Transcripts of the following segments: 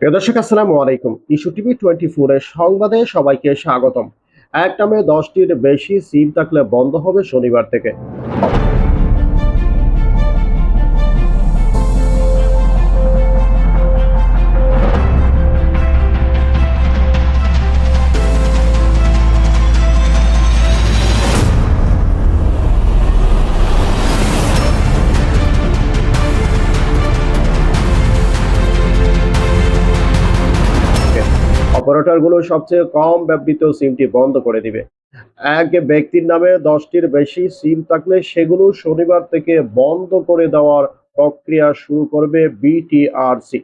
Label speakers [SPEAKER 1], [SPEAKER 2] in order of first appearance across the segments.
[SPEAKER 1] প্রিয় দর্শক, আসসালামু আলাইকুম। ইস্যু টিভি টোয়েন্টি ফোরের সংবাদে সবাইকে স্বাগতম। এক নামে দশটির বেশি সিম থাকলে বন্ধ হবে শনিবার থেকে। অপারেটরগুলো সবচেয়ে কম ব্যবহৃত সিমটি বন্ধ করে দিবে। এক ব্যক্তির নামে দশটির বেশি সিম থাকলে সেগুলো শনিবার থেকে বন্ধ করে দেওয়ার প্রক্রিয়া শুরু করবে বিটিআরসি।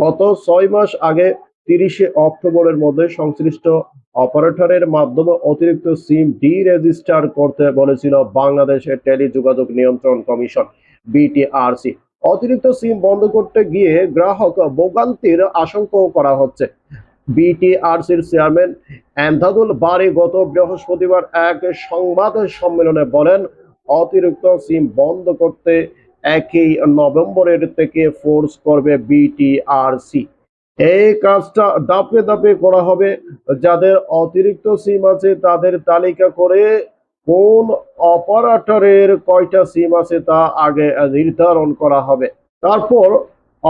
[SPEAKER 1] গত ছয় মাস আগে তিরিশে অক্টোবরের মধ্যে সংশ্লিষ্ট অপারেটরের মাধ্যমে অতিরিক্ত সিম ডি রেজিস্টার করতে বলেছিল বাংলাদেশের টেলিযোগাযোগ নিয়ন্ত্রণ কমিশন, বিটিআরসি। অতিরিক্ত সিম বন্ধ করতে গিয়ে গ্রাহক ভোগান্তির আশঙ্কাও করা হচ্ছে। বিটিআরসির চেয়ারম্যান এমদাদুল বারি গত বৃহস্পতিবার এক সংবাদ সম্মেলনে বলেন, অতিরিক্ত সিম বন্ধ করতে একই নভেম্বরের থেকে ফোর্স করবে বিটিআরসি এই কাজটা দাপে দাপে করা হবে। যাদের অতিরিক্ত সিম আছে, তাদের তালিকা করে কোন অপারেটরের কয়টা সিম আছে তা আগে নির্ধারণ করা হবে। তারপর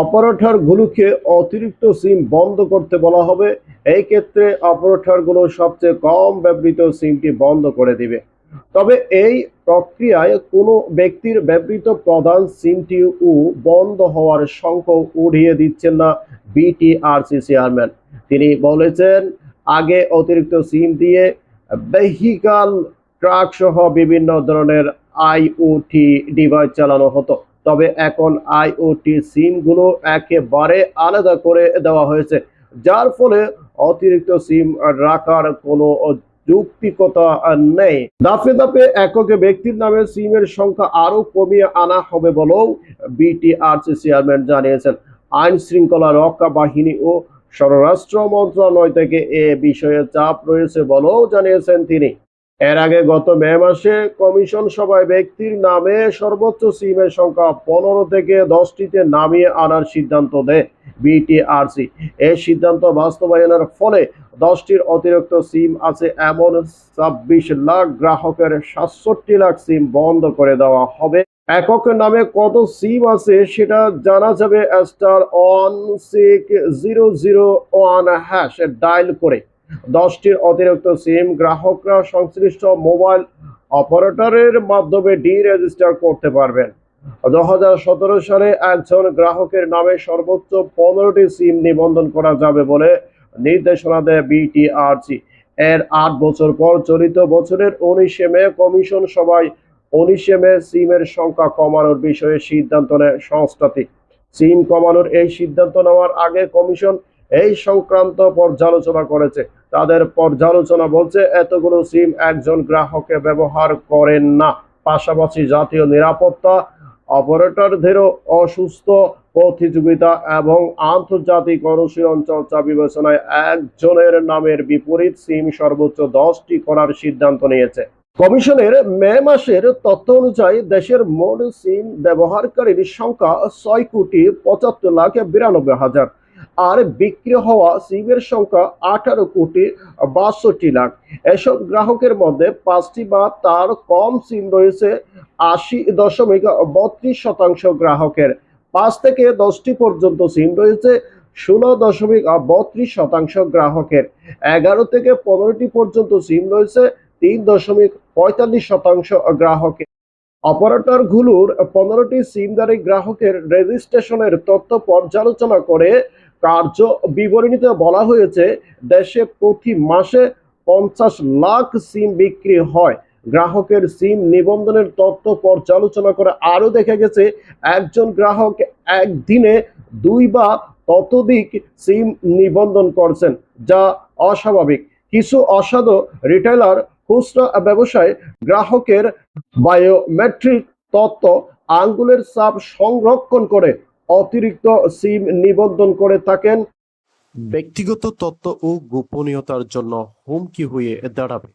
[SPEAKER 1] অপারেটরগুলোকে অতিরিক্ত সিম বন্ধ করতে বলা হবে। এই ক্ষেত্রে অপারেটরগুলো সবচেয়ে কম ব্যবহৃত সিমটি বন্ধ করে দিবে। তবে এই প্রক্রিয়ায় কোনো ব্যক্তির ব্যবহৃত প্রধান সিমটিও বন্ধ হওয়ার শঙ্কা উড়িয়ে দিচ্ছেন না বিটিআরসি চেয়ারম্যান। তিনি বলেছেন, আগে অতিরিক্ত সিম দিয়ে ভেহিকাল ট্রাক সহ বিভিন্ন ধরনের আইওটি ডিভাইস চালানো হতো। তবে এখন আইওটি সিমগুলো একেবারে আলাদা করে দেওয়া হয়েছে, যার ফলে অতিরিক্ত সিম রাখার কোনো যৌক্তিকতা নেই। দাপে দাপে একক ব্যক্তির নামে সিমের সংখ্যা আরও কমিয়ে আনা হবে বলেও বিটিআরসি চেয়ারম্যান জানিয়েছেন। আইন শৃঙ্খলা রক্ষা বাহিনী ও স্বরাষ্ট্র মন্ত্রণালয় থেকে এ বিষয়ে চাপ রয়েছে বলেও জানিয়েছেন তিনি। এর আগে গত মে মাসে কমিশন সভায় ব্যক্তির নামে সর্বোচ্চ সিমের সংখ্যা পনেরো থেকে দশটিতে নামিয়ে আনার সিদ্ধান্ত দেয় বিটিআরসি। এই সিদ্ধান্ত বাস্তবায়নের ফলে দশটির অতিরিক্ত সিম আছে এমন ছাব্বিশ লাখ, গ্রাহকের সাতষট্টি লাখ সিম বন্ধ করে দেওয়া হবে। একক নামে কত সিম আছে সেটা জানা যাবে star one six zero zero one hash dial করে। দশটির অতিরিক্ত সিম গ্রাহকরা সংশ্লিষ্ট মোবাইল অপারেটরের মাধ্যমে ডি রেজিস্টার করতে পারবেন। দু সালে একজন গ্রাহকের নামে সর্বোচ্চ পনেরোটি সিম নিবন্ধন করা যাবে বলে নির্দেশনা দেয় বিটিআরসি। এর আট বছর পর চলিত বছরের উনিশে মে কমিশন সভায় উনিশে মে সিমের সংখ্যা কমানোর বিষয়ে সিদ্ধান্ত নেয় সংস্থাটি। সিম কমানোর এই সিদ্ধান্ত নেওয়ার আগে কমিশন এই সংক্রান্ত পর্যালোচনা করেছে। তাদের পর্যালোচনা বলছে, এতগুলো সিম একজন গ্রাহকে ব্যবহার করেন না। পাশাপাশি জাতীয় নিরাপত্তা অপারেটরদেরও অসুস্থ প্রতিযোগিতা এবং আন্তর্জাতিক অনুশীলন চর্চা বিবেচনায় একজনের নামের বিপরীত সিম সর্বোচ্চ দশটি করার সিদ্ধান্ত নিয়েছে। কমিশনের মে মাসের তথ্য অনুযায়ী দেশের মোট সিম ব্যবহারকারীর সংখ্যা ছয় কোটি পঁচাত্তর লাখ বিরানব্বই হাজার। আর বিক্রি হওয়া সিমের সংখ্যা আঠারো কোটি বাষট্টি লাখ। এসব গ্রাহকের মধ্যে পাঁচটি বা তার কম সিম রয়েছে, আশি দশমিক বত্রিশ শতাংশ গ্রাহকের। পাঁচ থেকে দশটি পর্যন্ত সিম রয়েছে, ষোলো দশমিক বত্রিশ শতাংশ গ্রাহকের। এগারো থেকে পনেরোটি পর্যন্ত সিম রয়েছে, তিন দশমিক পঁয়তাল্লিশ শতাংশ গ্রাহকের। অপারেটরগুলোর পনেরোটি সিমদারি গ্রাহকের রেজিস্ট্রেশনের তথ্য পর্যালোচনা করে কার্য বিবরণীতে বলা হয়েছে, দেশে প্রতি মাসে পঞ্চাশ লাখ সিম বিক্রি হয়। গ্রাহকের সিম নিবন্ধনের তথ্য পর্যালোচনা করে আরও দেখা গেছে, একজন গ্রাহক একদিনে দুই বা ততোধিক সিম নিবন্ধন করছেন, যা অস্বাভাবিক। কিছু অসাধু রিটেলার খুচরা ব্যবসায়, গ্রাহকের বায়োমেট্রিক তথ্য আঙ্গুলের চাপ সংরক্ষণ করে অতিরিক্ত সিম নিবন্ধন করে থাকেন। ব্যক্তিগত তথ্য ও গোপনীয়তার জন্য হুমকি হয়ে দাঁড়াবে।